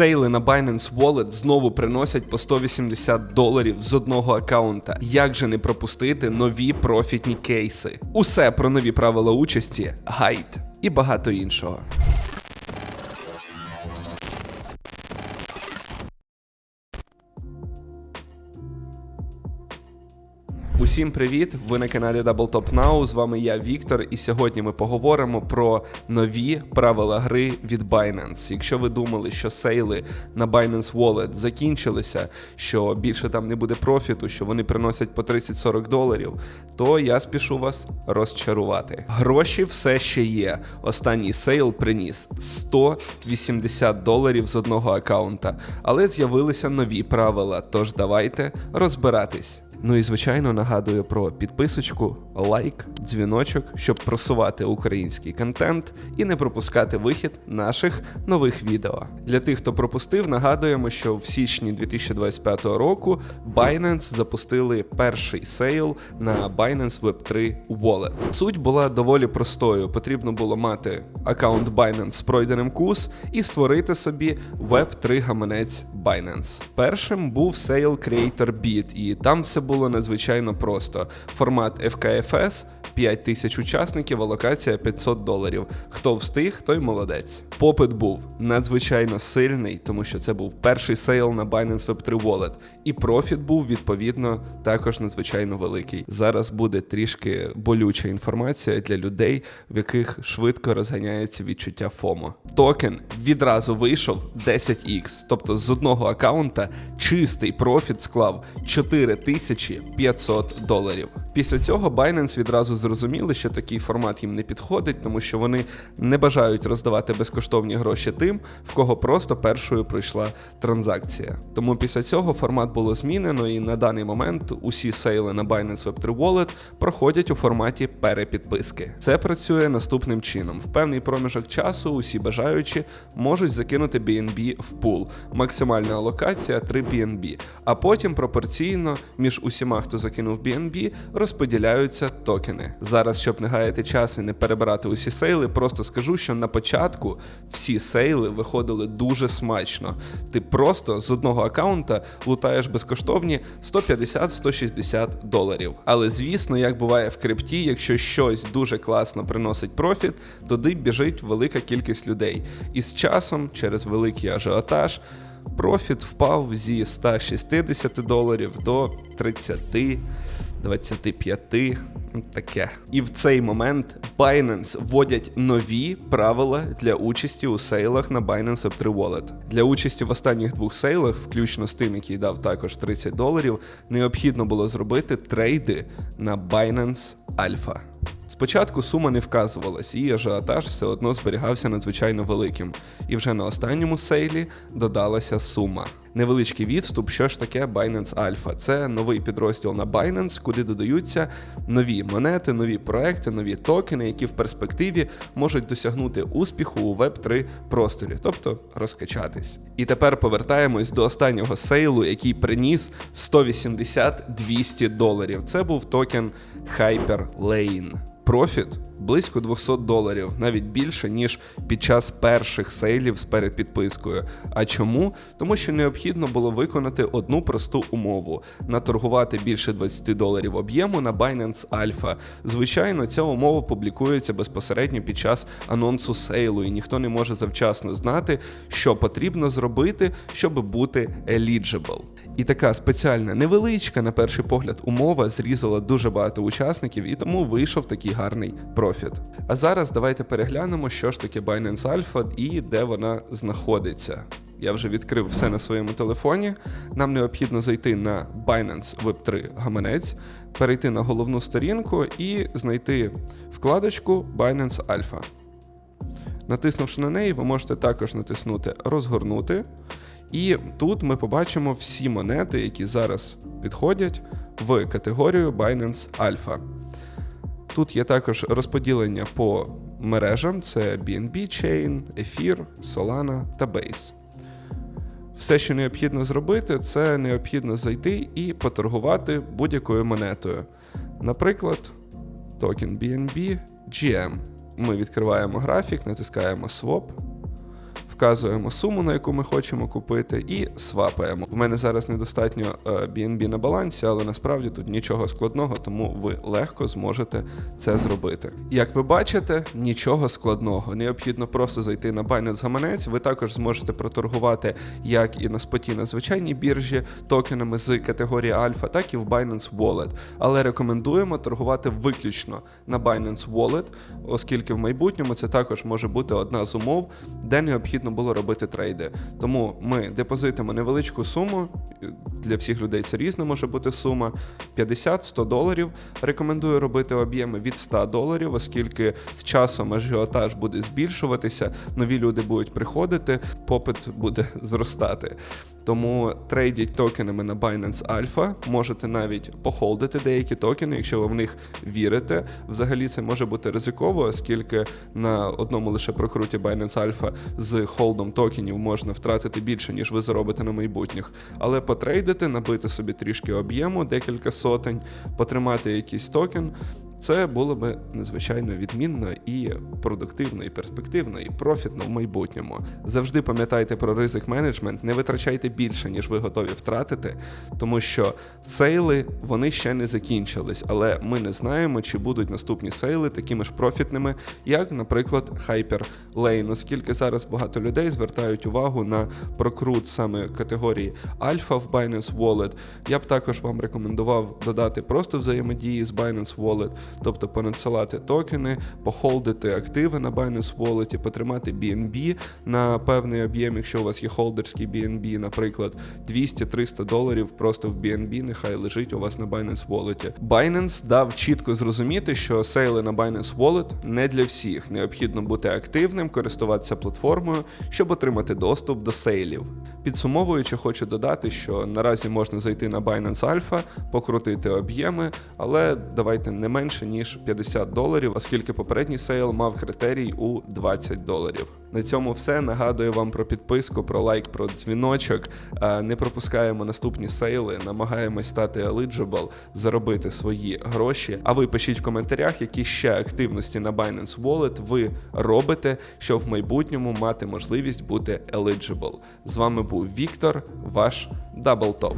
Сейли на Binance Wallet знову приносять по 180 доларів з одного аккаунта. Як же не пропустити нові профітні кейси? Усе про нові правила участі, гайд і багато іншого. Усім привіт! Ви на каналі Double Top Now. З вами я Віктор, і сьогодні ми поговоримо про нові правила гри від Binance. Якщо ви думали, що сейли на Binance Wallet закінчилися, що більше там не буде профіту, що вони приносять по 30-40 доларів, то я спішу вас розчарувати. Гроші все ще є. Останній сейл приніс 180 доларів з одного аккаунта, але з'явилися нові правила. Тож давайте розбиратись. Ну і звичайно нагадую про підписочку, лайк, дзвіночок, щоб просувати український контент і не пропускати вихід наших нових відео. Для тих, хто пропустив, нагадуємо, що в січні 2025 року Binance запустили перший сейл на Binance Web3 Wallet. Суть була доволі простою. Потрібно було мати аккаунт Binance з пройденим курс і створити собі Web3 гаманець Binance. Першим був сейл Creator Beat, і там все було надзвичайно просто. Формат FKFS, 5 тисяч учасників, алокація 500 доларів. Хто встиг, той молодець. Попит був надзвичайно сильний, тому що це був перший сейл на Binance Web3 Wallet. І профіт був відповідно також надзвичайно великий. Зараз буде трішки болюча інформація для людей, в яких швидко розганяється відчуття ФОМО. Токен відразу вийшов 10x, тобто з одного аккаунта чистий профіт склав 4500 доларів. Після цього Binance відразу зрозуміли, що такий формат їм не підходить, тому що вони не бажають роздавати безкоштовні гроші тим, в кого просто першою пройшла транзакція. Тому після цього формат було змінено, і на даний момент усі сейли на Binance Web3 Wallet проходять у форматі перепідписки. Це працює наступним чином: в певний проміжок часу усі бажаючі можуть закинути BNB в пул. Максимальна алокація 3 BNB, а потім пропорційно між усіма, хто закинув BNB, розподіляються токени. Зараз, щоб не гаяти час і не перебирати усі сейли, просто скажу, що на початку всі сейли виходили дуже смачно. Ти просто з одного аккаунта лутаєш безкоштовні 150-160 доларів. Але звісно, як буває в крипті, якщо щось дуже класно приносить профіт, туди біжить велика кількість людей. І з часом, через великий ажіотаж, профіт впав зі 160 доларів до 30. 25, ну, таке. І в цей момент Binance вводять нові правила для участі у сейлах на Binance Web3 Wallet. Для участі в останніх двох сейлах, включно з тим, який дав також 30 доларів, необхідно було зробити трейди на Binance Alpha. Спочатку сума не вказувалась, і ажіотаж все одно зберігався надзвичайно великим. І вже на останньому сейлі додалася сума. Невеличкий відступ, що ж таке Binance Alpha. Це новий підрозділ на Binance, куди додаються нові монети, нові проекти, нові токени, які в перспективі можуть досягнути успіху у Web3 просторі, тобто розкачатись. І тепер повертаємось до останнього сейлу, який приніс 180-200 доларів. Це був токен Hyperlane. Профіт близько 200 доларів, навіть більше, ніж під час перших сейлів з передпідпискою. А чому? Тому що необхідно було виконати одну просту умову: наторгувати більше 20 доларів об'єму на Binance Alpha. Звичайно, ця умова публікується безпосередньо під час анонсу сейлу, і ніхто не може завчасно знати, що потрібно зробити, щоб бути eligible. І така спеціальна невеличка, на перший погляд, умова зрізала дуже багато учасників, і тому вийшов такий гарний профіт. А зараз давайте переглянемо, що ж таке Binance Alpha і де вона знаходиться. Я вже відкрив все на своєму телефоні. Нам необхідно зайти на Binance Web3 гаманець, перейти на головну сторінку і знайти вкладочку Binance Alpha. Натиснувши на неї, ви можете також натиснути Розгорнути. І тут ми побачимо всі монети, які зараз підходять в категорію Binance Alpha. Тут є також розподілення по мережам: це BNB Chain, Ether, Solana та Base. Все, що необхідно зробити, це необхідно зайти і поторгувати будь-якою монетою. Наприклад, токен BNB GM. Ми відкриваємо графік, натискаємо Swap, вказуємо суму, на яку ми хочемо купити, і свапаємо. В мене зараз недостатньо е, BNB на балансі, але насправді тут нічого складного, тому ви легко зможете це зробити. Як ви бачите, нічого складного. Необхідно просто зайти на Binance гаманець. Ви також зможете проторгувати як і на споті на звичайній біржі токенами з категорії Альфа, так і в Binance Wallet. Але рекомендуємо торгувати виключно на Binance Wallet, оскільки в майбутньому це також може бути одна з умов, де необхідно було робити трейди. Тому ми депозитимо невеличку суму. Для всіх людей це різна може бути сума 50-100 доларів. Рекомендую робити об'єми від 100 доларів, оскільки з часом ажіотаж буде збільшуватися, нові люди будуть приходити, попит буде зростати. Тому трейдіть токенами на Binance Alpha, можете навіть похолдити деякі токени, якщо ви в них вірите. Взагалі це може бути ризиково, оскільки на одному лише прокруті Binance Alpha з холдом токенів можна втратити більше, ніж ви заробите на майбутніх. Але потрейдити, набити собі трішки об'єму, декілька сотень, потримати якийсь токен. Це було би надзвичайно відмінно і продуктивно, і перспективно, і профітно в майбутньому. Завжди пам'ятайте про ризик менеджмент, не витрачайте більше, ніж ви готові втратити, тому що сейли вони ще не закінчились, але ми не знаємо, чи будуть наступні сейли такими ж профітними, як, наприклад, Hyper Lane, оскільки зараз багато людей звертають увагу на прокрут саме категорії Альфа в Binance Wallet. Я б також вам рекомендував додати просто взаємодії з Binance Wallet, тобто понадсилати токени, похолдити активи на Binance Wallet, потримати BNB на певний об'єм, якщо у вас є холдерський BNB, наприклад, 200-300 доларів просто в BNB, нехай лежить у вас на Binance Wallet. Binance дав чітко зрозуміти, що сейли на Binance Wallet не для всіх. Необхідно бути активним, користуватися платформою, щоб отримати доступ до сейлів. Підсумовуючи, хочу додати, що наразі можна зайти на Binance Alpha, покрутити об'єми, але давайте не менше ніж 50 доларів, оскільки попередній сейл мав критерій у 20 доларів. На цьому все. Нагадую вам про підписку, про лайк, про дзвіночок. Е, Не пропускаємо наступні сейли, намагаємось стати eligible, заробити свої гроші. А ви пишіть в коментарях, які ще активності на Binance Wallet ви робите, щоб в майбутньому мати можливість бути eligible. З вами був Віктор, ваш Даблтоп.